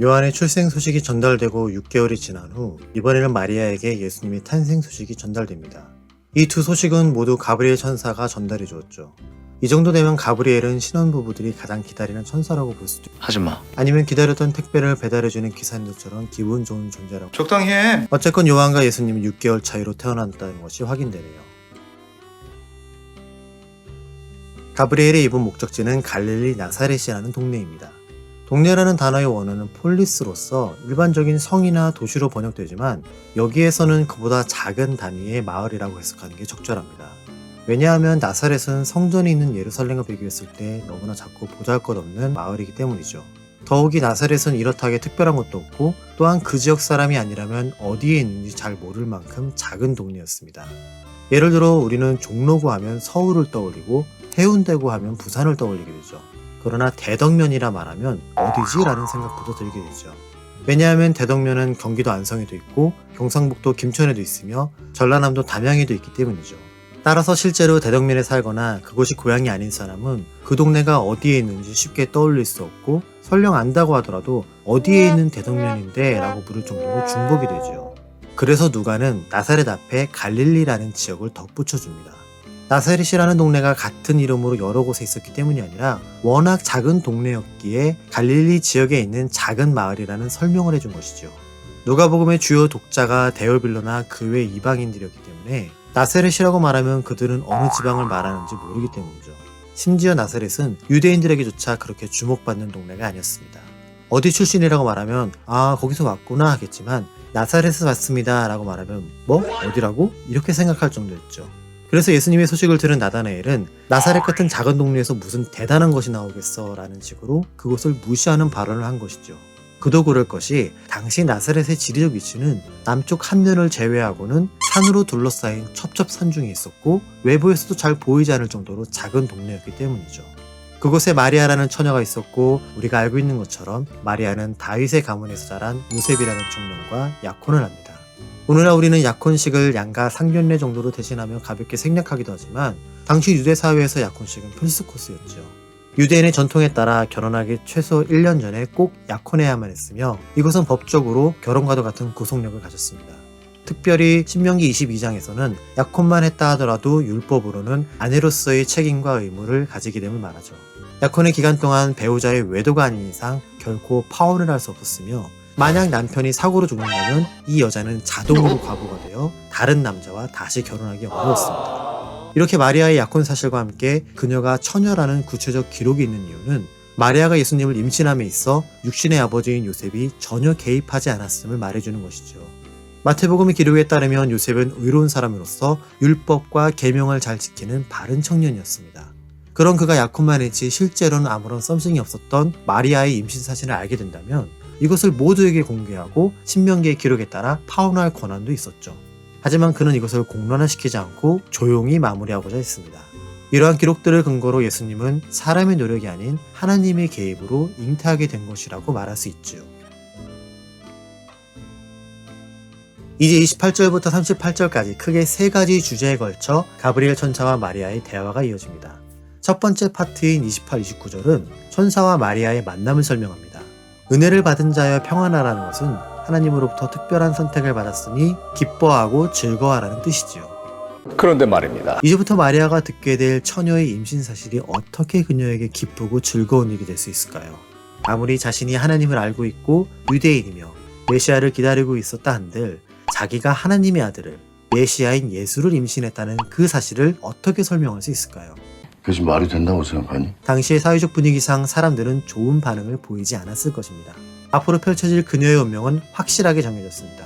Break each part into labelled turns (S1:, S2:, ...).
S1: 요한의 출생 소식이 전달되고 6개월이 지난 후 이번에는 마리아에게 예수님의 탄생 소식이 전달됩니다. 이 두 소식은 모두 가브리엘 천사가 전달해 주었죠. 이 정도 되면 가브리엘은 신혼부부들이 가장 기다리는 천사라고 볼 수도 있고
S2: 하지마.
S1: 아니면 기다렸던 택배를 배달해주는 기사님들처럼 기분 좋은 존재라고
S3: 적당히 해.
S1: 어쨌건 요한과 예수님은 6개월 차이로 태어났다는 것이 확인되네요. 가브리엘의 이번 목적지는 갈릴리 나사렛이라는 동네입니다. 동네라는 단어의 원어는 폴리스로서 일반적인 성이나 도시로 번역되지만 여기에서는 그보다 작은 단위의 마을이라고 해석하는 게 적절합니다. 왜냐하면 나사렛은 성전이 있는 예루살렘과 비교했을 때 너무나 작고 보잘것없는 마을이기 때문이죠. 더욱이 나사렛은 이렇다하게 특별한 것도 없고 또한 그 지역 사람이 아니라면 어디에 있는지 잘 모를 만큼 작은 동네였습니다. 예를 들어 우리는 종로구 하면 서울을 떠올리고 해운대구 하면 부산을 떠올리게 되죠. 그러나 대덕면이라 말하면 어디지? 라는 생각부터 들게 되죠. 왜냐하면 대덕면은 경기도 안성에도 있고 경상북도 김천에도 있으며 전라남도 담양에도 있기 때문이죠. 따라서 실제로 대덕면에 살거나 그곳이 고향이 아닌 사람은 그 동네가 어디에 있는지 쉽게 떠올릴 수 없고 설령 안다고 하더라도 어디에 있는 대덕면인데 라고 물을 정도로 중복이 되죠. 그래서 누가는 나사렛 앞에 갈릴리라는 지역을 덧붙여줍니다. 나사렛이라는 동네가 같은 이름으로 여러 곳에 있었기 때문이 아니라 워낙 작은 동네였기에 갈릴리 지역에 있는 작은 마을이라는 설명을 해준 것이죠. 누가복음의 주요 독자가 데오빌로나 그 외 이방인들이었기 때문에 나사렛이라고 말하면 그들은 어느 지방을 말하는지 모르기 때문이죠. 심지어 나사렛은 유대인들에게조차 그렇게 주목받는 동네가 아니었습니다. 어디 출신이라고 말하면 아 거기서 왔구나 하겠지만 나사렛에서 왔습니다 라고 말하면 뭐? 어디라고? 이렇게 생각할 정도였죠. 그래서 예수님의 소식을 들은 나다나엘은 나사렛 같은 작은 동네에서 무슨 대단한 것이 나오겠어 라는 식으로 그곳을 무시하는 발언을 한 것이죠. 그도 그럴 것이 당시 나사렛의 지리적 위치는 남쪽 한면을 제외하고는 산으로 둘러싸인 첩첩산 중에 있었고 외부에서도 잘 보이지 않을 정도로 작은 동네였기 때문이죠. 그곳에 마리아라는 처녀가 있었고 우리가 알고 있는 것처럼 마리아는 다윗의 가문에서 자란 요셉이라는 청년과 약혼을 합니다. 오늘날 우리는 약혼식을 양가 상견례 정도로 대신하며 가볍게 생략하기도 하지만 당시 유대 사회에서 약혼식은 필수 코스였죠. 유대인의 전통에 따라 결혼하기 최소 1년 전에 꼭 약혼해야만 했으며 이것은 법적으로 결혼과도 같은 구속력을 가졌습니다. 특별히 신명기 22장에서는 약혼만 했다 하더라도 율법으로는 아내로서의 책임과 의무를 가지게 됨을 말하죠. 약혼의 기간 동안 배우자의 외도가 아닌 이상 결코 파혼을 할 수 없었으며 만약 남편이 사고로 죽는다면 이 여자는 자동으로 과부가 되어 다른 남자와 다시 결혼하기 어려웠습니다. 이렇게 마리아의 약혼 사실과 함께 그녀가 처녀라는 구체적 기록이 있는 이유는 마리아가 예수님을 임신함에 있어 육신의 아버지인 요셉이 전혀 개입하지 않았음을 말해주는 것이죠. 마태복음의 기록에 따르면 요셉은 의로운 사람으로서 율법과 계명을 잘 지키는 바른 청년이었습니다. 그런 그가 약혼만 했지 실제로는 아무런 썸씽이 없었던 마리아의 임신 사실을 알게 된다면 이것을 모두에게 공개하고 신명기의 기록에 따라 파혼할 권한도 있었죠. 하지만 그는 이것을 공론화시키지 않고 조용히 마무리하고자 했습니다. 이러한 기록들을 근거로 예수님은 사람의 노력이 아닌 하나님의 개입으로 잉태하게 된 것이라고 말할 수 있죠. 이제 28절부터 38절까지 크게 세 가지 주제에 걸쳐 가브리엘 천사와 마리아의 대화가 이어집니다. 첫 번째 파트인 28, 29절은 천사와 마리아의 만남을 설명합니다. 은혜를 받은 자여 평안하라는 것은 하나님으로부터 특별한 선택을 받았으니 기뻐하고 즐거워하라는 뜻이지요.
S2: 그런데 말입니다.
S1: 이제부터 마리아가 듣게 될 처녀의 임신 사실이 어떻게 그녀에게 기쁘고 즐거운 일이 될 수 있을까요? 아무리 자신이 하나님을 알고 있고 유대인이며 메시아를 기다리고 있었다 한들 자기가 하나님의 아들을 메시아인 예수를 임신했다는 그 사실을 어떻게 설명할 수 있을까요?
S4: 그것이 말이 된다고 생각하니?
S1: 당시의 사회적 분위기상 사람들은 좋은 반응을 보이지 않았을 것입니다. 앞으로 펼쳐질 그녀의 운명은 확실하게 정해졌습니다.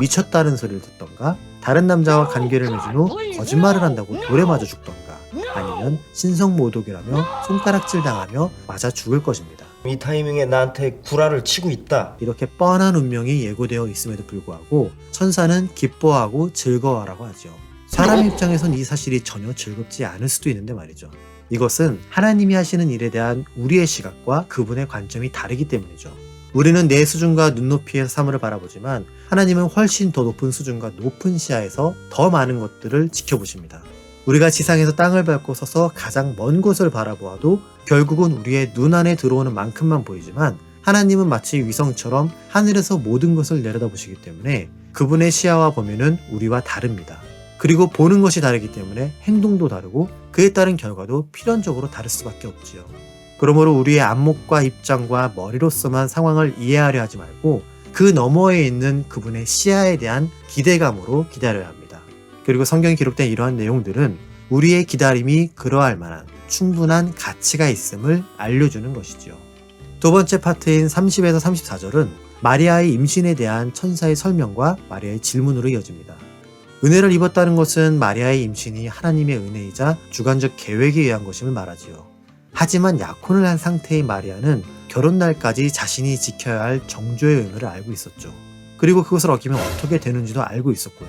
S1: 미쳤다는 소리를 듣던가, 다른 남자와 관계를 맺은 후 거짓말을 한다고 돌에 맞아 죽던가, 아니면 신성모독이라며 손가락질 당하며 맞아 죽을 것입니다.
S5: 이 타이밍에 나한테 구라를 치고 있다.
S1: 이렇게 뻔한 운명이 예고되어 있음에도 불구하고 천사는 기뻐하고 즐거워하라고 하죠. 사람 입장에선 이 사실이 전혀 즐겁지 않을 수도 있는데 말이죠. 이것은 하나님이 하시는 일에 대한 우리의 시각과 그분의 관점이 다르기 때문이죠. 우리는 내 수준과 눈높이에서 사물을 바라보지만 하나님은 훨씬 더 높은 수준과 높은 시야에서 더 많은 것들을 지켜보십니다. 우리가 지상에서 땅을 밟고 서서 가장 먼 곳을 바라보아도 결국은 우리의 눈 안에 들어오는 만큼만 보이지만 하나님은 마치 위성처럼 하늘에서 모든 것을 내려다보시기 때문에 그분의 시야와 범위는 우리와 다릅니다. 그리고 보는 것이 다르기 때문에 행동도 다르고 그에 따른 결과도 필연적으로 다를 수밖에 없지요. 그러므로 우리의 안목과 입장과 머리로서만 상황을 이해하려 하지 말고 그 너머에 있는 그분의 시야에 대한 기대감으로 기다려야 합니다. 그리고 성경에 기록된 이러한 내용들은 우리의 기다림이 그러할 만한 충분한 가치가 있음을 알려주는 것이지요. 두 번째 파트인 30에서 34절은 마리아의 임신에 대한 천사의 설명과 마리아의 질문으로 이어집니다. 은혜를 입었다는 것은 마리아의 임신이 하나님의 은혜이자 주관적 계획에 의한 것임을 말하지요. 하지만 약혼을 한 상태의 마리아는 결혼 날까지 자신이 지켜야 할 정조의 의무를 알고 있었죠. 그리고 그것을 어기면 어떻게 되는지도 알고 있었고요.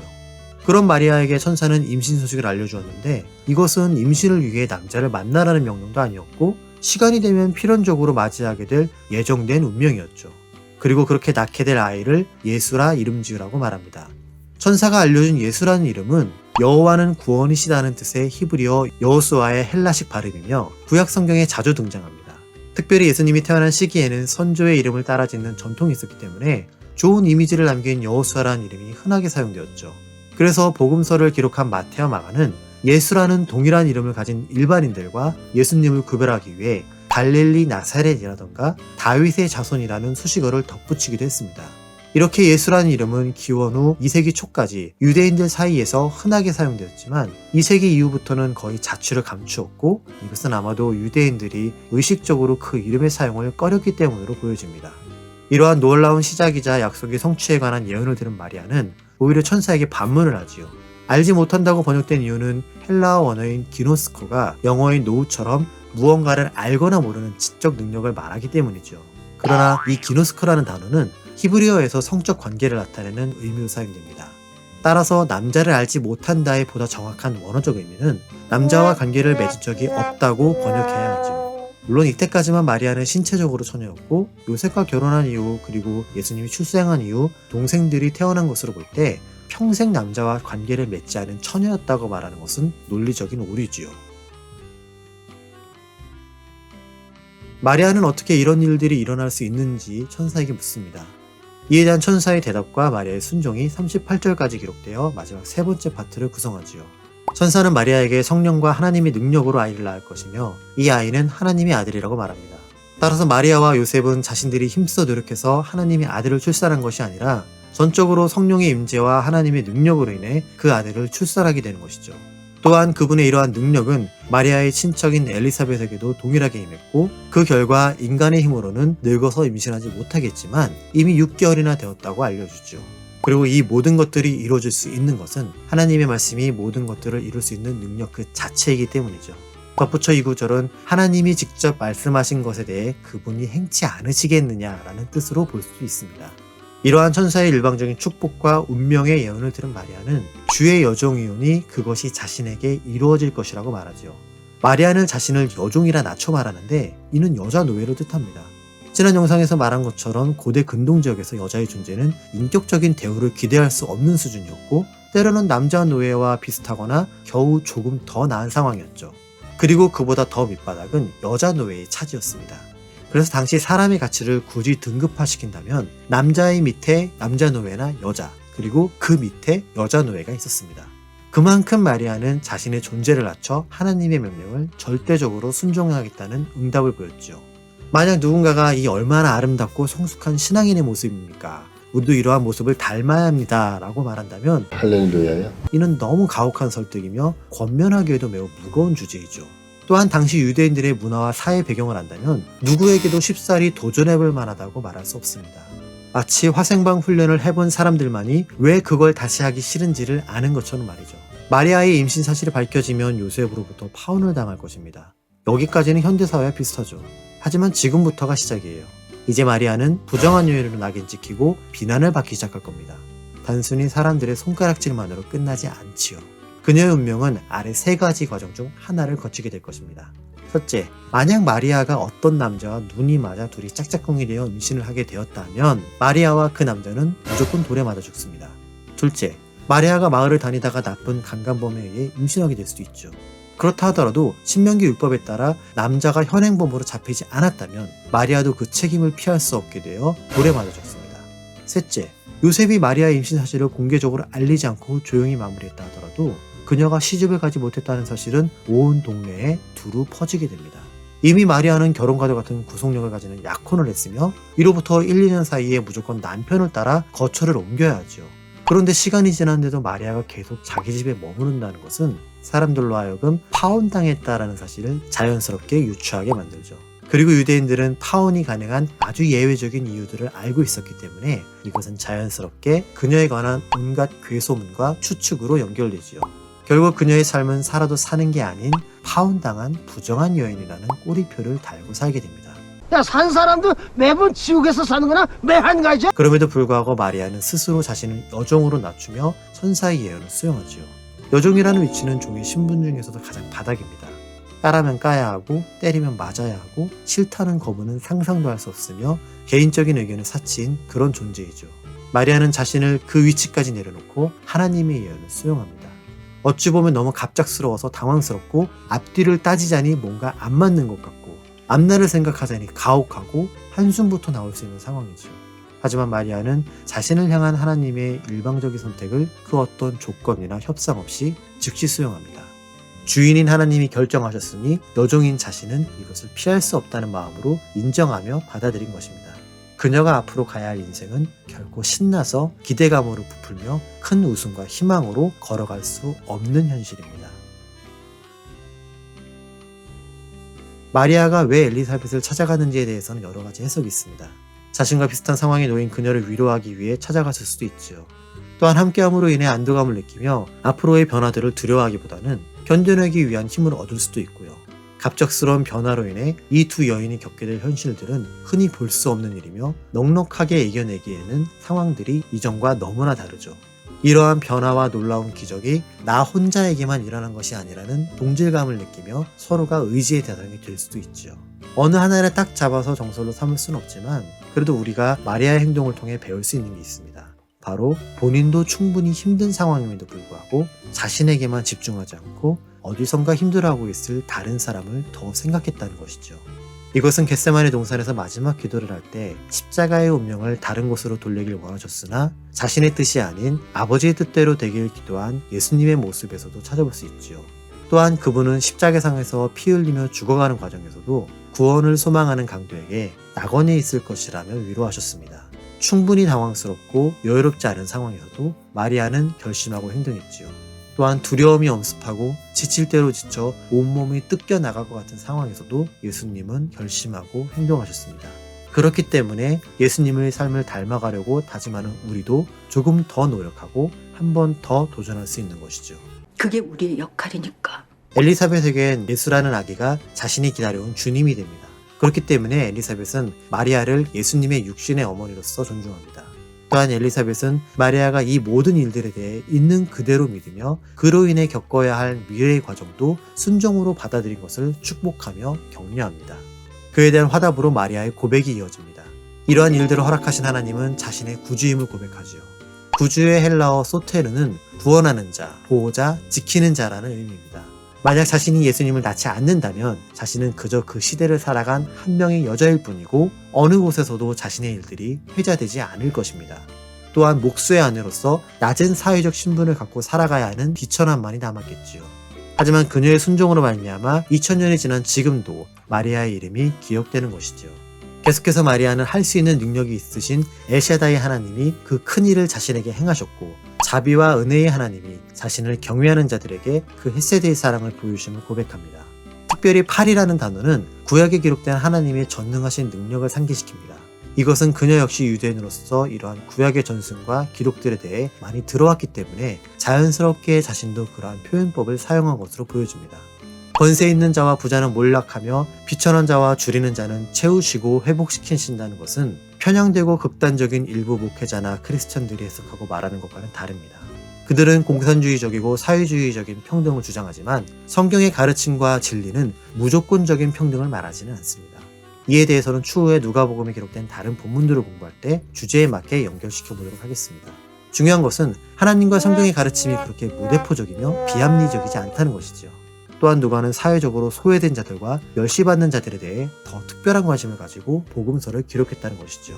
S1: 그런 마리아에게 천사는 임신 소식을 알려주었는데 이것은 임신을 위해 남자를 만나라는 명령도 아니었고 시간이 되면 필연적으로 맞이하게 될 예정된 운명이었죠. 그리고 그렇게 낳게 될 아이를 예수라 이름 지으라고 말합니다. 천사가 알려준 예수라는 이름은 여호와는 구원이시다는 뜻의 히브리어 여호수아의 헬라식 발음이며 구약 성경에 자주 등장합니다. 특별히 예수님이 태어난 시기에는 선조의 이름을 따라 짓는 전통이 있었기 때문에 좋은 이미지를 남긴 여호수아라는 이름이 흔하게 사용되었죠. 그래서 복음서를 기록한 마태와 마가는 예수라는 동일한 이름을 가진 일반인들과 예수님을 구별하기 위해 갈릴리 나사렛이라던가 다윗의 자손이라는 수식어를 덧붙이기도 했습니다. 이렇게 예수라는 이름은 기원 후 2세기 초까지 유대인들 사이에서 흔하게 사용되었지만 2세기 이후부터는 거의 자취를 감추었고 이것은 아마도 유대인들이 의식적으로 그 이름의 사용을 꺼렸기 때문으로 보여집니다. 이러한 놀라운 시작이자 약속의 성취에 관한 예언을 들은 마리아는 오히려 천사에게 반문을 하지요. 알지 못한다고 번역된 이유는 헬라어 원어인 기노스코가 영어인 노우처럼 무언가를 알거나 모르는 지적 능력을 말하기 때문이죠. 그러나 이 기노스코라는 단어는 히브리어에서 성적 관계를 나타내는 의미로 사용됩니다. 따라서 남자를 알지 못한다의 보다 정확한 원어적 의미는 남자와 관계를 맺은 적이 없다고 번역해야 하죠. 물론 이때까지만 마리아는 신체적으로 처녀였고 요셉과 결혼한 이후 그리고 예수님이 출생한 이후 동생들이 태어난 것으로 볼 때 평생 남자와 관계를 맺지 않은 처녀였다고 말하는 것은 논리적인 오류지요. 마리아는 어떻게 이런 일들이 일어날 수 있는지 천사에게 묻습니다. 이에 대한 천사의 대답과 마리아의 순종이 38절까지 기록되어 마지막 세 번째 파트를 구성하지요. 천사는 마리아에게 성령과 하나님의 능력으로 아이를 낳을 것이며 이 아이는 하나님의 아들이라고 말합니다. 따라서 마리아와 요셉은 자신들이 힘써 노력해서 하나님의 아들을 출산한 것이 아니라 전적으로 성령의 임재와 하나님의 능력으로 인해 그 아들을 출산하게 되는 것이죠. 또한 그분의 이러한 능력은 마리아의 친척인 엘리사벳에게도 동일하게 임했고 그 결과 인간의 힘으로는 늙어서 임신하지 못하겠지만 이미 6개월이나 되었다고 알려주죠. 그리고 이 모든 것들이 이루어질 수 있는 것은 하나님의 말씀이 모든 것들을 이룰 수 있는 능력 그 자체이기 때문이죠. 덧붙여 이 구절은 하나님이 직접 말씀하신 것에 대해 그분이 행치 않으시겠느냐라는 뜻으로 볼 수 있습니다. 이러한 천사의 일방적인 축복과 운명의 예언을 들은 마리아는 주의 여종이오니 그것이 자신에게 이루어질 것이라고 말하지요. 마리아는 자신을 여종이라 낮춰 말하는데 이는 여자 노예를 뜻합니다. 지난 영상에서 말한 것처럼 고대 근동 지역에서 여자의 존재는 인격적인 대우를 기대할 수 없는 수준이었고 때로는 남자 노예와 비슷하거나 겨우 조금 더 나은 상황이었죠. 그리고 그보다 더 밑바닥은 여자 노예의 차지였습니다. 그래서 당시 사람의 가치를 굳이 등급화시킨다면 남자의 밑에 남자 노예나 여자, 그리고 그 밑에 여자 노예가 있었습니다. 그만큼 마리아는 자신의 존재를 낮춰 하나님의 명령을 절대적으로 순종하겠다는 응답을 보였죠. 만약 누군가가 이 얼마나 아름답고 성숙한 신앙인의 모습입니까? 우리도 이러한 모습을 닮아야 합니다. 라고 말한다면
S4: 할렐루야야.
S1: 이는 너무 가혹한 설득이며 권면하기에도 매우 무거운 주제이죠. 또한 당시 유대인들의 문화와 사회 배경을 안다면 누구에게도 쉽사리 도전해볼 만하다고 말할 수 없습니다. 마치 화생방 훈련을 해본 사람들만이 왜 그걸 다시 하기 싫은지를 아는 것처럼 말이죠. 마리아의 임신 사실이 밝혀지면 요셉으로부터 파혼을 당할 것입니다. 여기까지는 현대사회와 비슷하죠. 하지만 지금부터가 시작이에요. 이제 마리아는 부정한 요인으로 낙인 찍히고 비난을 받기 시작할 겁니다. 단순히 사람들의 손가락질만으로 끝나지 않지요. 그녀의 운명은 아래 세 가지 과정 중 하나를 거치게 될 것입니다. 첫째, 만약 마리아가 어떤 남자와 눈이 맞아 둘이 짝짝꿍이 되어 임신을 하게 되었다면 마리아와 그 남자는 무조건 돌에 맞아 죽습니다. 둘째, 마리아가 마을을 다니다가 나쁜 강간범에 의해 임신하게 될 수도 있죠. 그렇다 하더라도 신명기 율법에 따라 남자가 현행범으로 잡히지 않았다면 마리아도 그 책임을 피할 수 없게 되어 돌에 맞아졌습니다. 셋째, 요셉이 마리아의 임신 사실을 공개적으로 알리지 않고 조용히 마무리했다 하더라도 그녀가 시집을 가지 못했다는 사실은 온 동네에 두루 퍼지게 됩니다. 이미 마리아는 결혼과도 같은 구속력을 가지는 약혼을 했으며 이로부터 1, 2년 사이에 무조건 남편을 따라 거처를 옮겨야 하죠. 그런데 시간이 지났는데도 마리아가 계속 자기 집에 머무른다는 것은 사람들로 하여금 파혼당했다라는 사실을 자연스럽게 유추하게 만들죠. 그리고 유대인들은 파혼이 가능한 아주 예외적인 이유들을 알고 있었기 때문에 이것은 자연스럽게 그녀에 관한 온갖 괴소문과 추측으로 연결되지요. 결국 그녀의 삶은 살아도 사는 게 아닌 파혼당한 부정한 여인이라는 꼬리표를 달고 살게 됩니다.
S3: 야, 산 사람도 매번 지옥에서 사는 거나 매한 가지야?
S1: 그럼에도 불구하고 마리아는 스스로 자신을 여종으로 낮추며 천사의 예언을 수용하지요. 여종이라는 위치는 종의 신분 중에서도 가장 바닥입니다. 까라면 까야 하고 때리면 맞아야 하고 싫다는 거부는 상상도 할 수 없으며 개인적인 의견을 사치인 그런 존재이죠. 마리아는 자신을 그 위치까지 내려놓고 하나님의 예언을 수용합니다. 어찌 보면 너무 갑작스러워서 당황스럽고 앞뒤를 따지자니 뭔가 안 맞는 것 같고 앞날을 생각하자니 가혹하고 한숨부터 나올 수 있는 상황이죠. 하지만 마리아는 자신을 향한 하나님의 일방적인 선택을 그 어떤 조건이나 협상 없이 즉시 수용합니다. 주인인 하나님이 결정하셨으니 여종인 자신은 이것을 피할 수 없다는 마음으로 인정하며 받아들인 것입니다. 그녀가 앞으로 가야 할 인생은 결코 신나서 기대감으로 부풀며 큰 웃음과 희망으로 걸어갈 수 없는 현실입니다. 마리아가 왜 엘리사벳을 찾아가는지에 대해서는 여러 가지 해석이 있습니다. 자신과 비슷한 상황에 놓인 그녀를 위로하기 위해 찾아갔을 수도 있지요. 또한 함께함으로 인해 안도감을 느끼며 앞으로의 변화들을 두려워하기보다는 견뎌내기 위한 힘을 얻을 수도 있고요. 갑작스러운 변화로 인해 이 두 여인이 겪게 될 현실들은 흔히 볼 수 없는 일이며 넉넉하게 이겨내기에는 상황들이 이전과 너무나 다르죠. 이러한 변화와 놀라운 기적이 나 혼자에게만 일어난 것이 아니라는 동질감을 느끼며 서로가 의지의 대상이 될 수도 있죠. 어느 하나를 딱 잡아서 정설로 삼을 수는 없지만 그래도 우리가 마리아의 행동을 통해 배울 수 있는 게 있습니다. 바로 본인도 충분히 힘든 상황임에도 불구하고 자신에게만 집중하지 않고 어디선가 힘들어하고 있을 다른 사람을 더 생각했다는 것이죠. 이것은 겟세마네 동산에서 마지막 기도를 할 때 십자가의 운명을 다른 곳으로 돌리길 원하셨으나 자신의 뜻이 아닌 아버지의 뜻대로 되길 기도한 예수님의 모습에서도 찾아볼 수 있지요. 또한 그분은 십자가상에서 피 흘리며 죽어가는 과정에서도 구원을 소망하는 강도에게 낙원에 있을 것이라며 위로하셨습니다. 충분히 당황스럽고 여유롭지 않은 상황에서도 마리아는 결심하고 행동했지요. 또한 두려움이 엄습하고 지칠 대로 지쳐 온몸이 뜯겨 나갈 것 같은 상황에서도 예수님은 결심하고 행동하셨습니다. 그렇기 때문에 예수님의 삶을 닮아가려고 다짐하는 우리도 조금 더 노력하고 한 번 더 도전할 수 있는 것이죠.
S6: 그게 우리의 역할이니까.
S1: 엘리사벳에겐 예수라는 아기가 자신이 기다려온 주님이 됩니다. 그렇기 때문에 엘리사벳은 마리아를 예수님의 육신의 어머니로서 존중합니다. 또한 엘리사벳은 마리아가 이 모든 일들에 대해 있는 그대로 믿으며 그로 인해 겪어야 할 미래의 과정도 순종으로 받아들인 것을 축복하며 격려합니다. 그에 대한 화답으로 마리아의 고백이 이어집니다. 이러한 일들을 허락하신 하나님은 자신의 구주임을 고백하지요. 구주의 헬라어 소테르는 구원하는 자, 보호자, 지키는 자라는 의미입니다. 만약 자신이 예수님을 낳지 않는다면 자신은 그저 그 시대를 살아간 한 명의 여자일 뿐이고 어느 곳에서도 자신의 일들이 회자되지 않을 것입니다. 또한 목수의 아내로서 낮은 사회적 신분을 갖고 살아가야 하는 비천함만이 남았겠지요. 하지만 그녀의 순종으로 말미암아 2000년이 지난 지금도 마리아의 이름이 기억되는 것이죠. 계속해서 마리아는 할 수 있는 능력이 있으신 엘샤다의 하나님이 그 큰 일을 자신에게 행하셨고 자비와 은혜의 하나님이 자신을 경외하는 자들에게 그 햇세대의 사랑을 보여주심을 고백합니다. 특별히 팔이라는 단어는 구약에 기록된 하나님의 전능하신 능력을 상기시킵니다. 이것은 그녀 역시 유대인으로서 이러한 구약의 전승과 기록들에 대해 많이 들어왔기 때문에 자연스럽게 자신도 그러한 표현법을 사용한 것으로 보여줍니다. 권세 있는 자와 부자는 몰락하며 비천한 자와 줄이는 자는 채우시고 회복시키신다는 것은 편향되고 극단적인 일부 목회자나 크리스천들이 해석하고 말하는 것과는 다릅니다. 그들은 공산주의적이고 사회주의적인 평등을 주장하지만 성경의 가르침과 진리는 무조건적인 평등을 말하지는 않습니다. 이에 대해서는 추후에 누가복음에 기록된 다른 본문들을 공부할 때 주제에 맞게 연결시켜 보도록 하겠습니다. 중요한 것은 하나님과 성경의 가르침이 그렇게 무대포적이며 비합리적이지 않다는 것이지요. 또한 누가는 사회적으로 소외된 자들과 멸시받는 자들에 대해 더 특별한 관심을 가지고 복음서를 기록했다는 것이죠.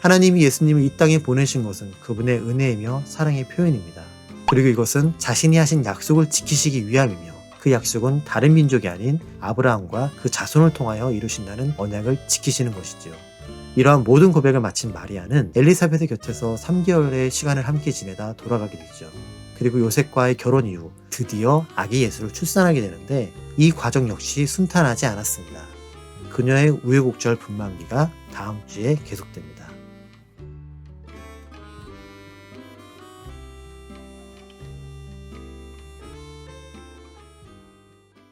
S1: 하나님이 예수님을 이 땅에 보내신 것은 그분의 은혜이며 사랑의 표현입니다. 그리고 이것은 자신이 하신 약속을 지키시기 위함이며 그 약속은 다른 민족이 아닌 아브라함과 그 자손을 통하여 이루신다는 언약을 지키시는 것이지요. 이러한 모든 고백을 마친 마리아는 엘리사벳의 곁에서 3개월의 시간을 함께 지내다 돌아가게 되죠. 그리고 요셉과의 결혼 이후 드디어 아기 예수를 출산하게 되는데 이 과정 역시 순탄하지 않았습니다. 그녀의 우여곡절 분만기가 다음 주에 계속됩니다.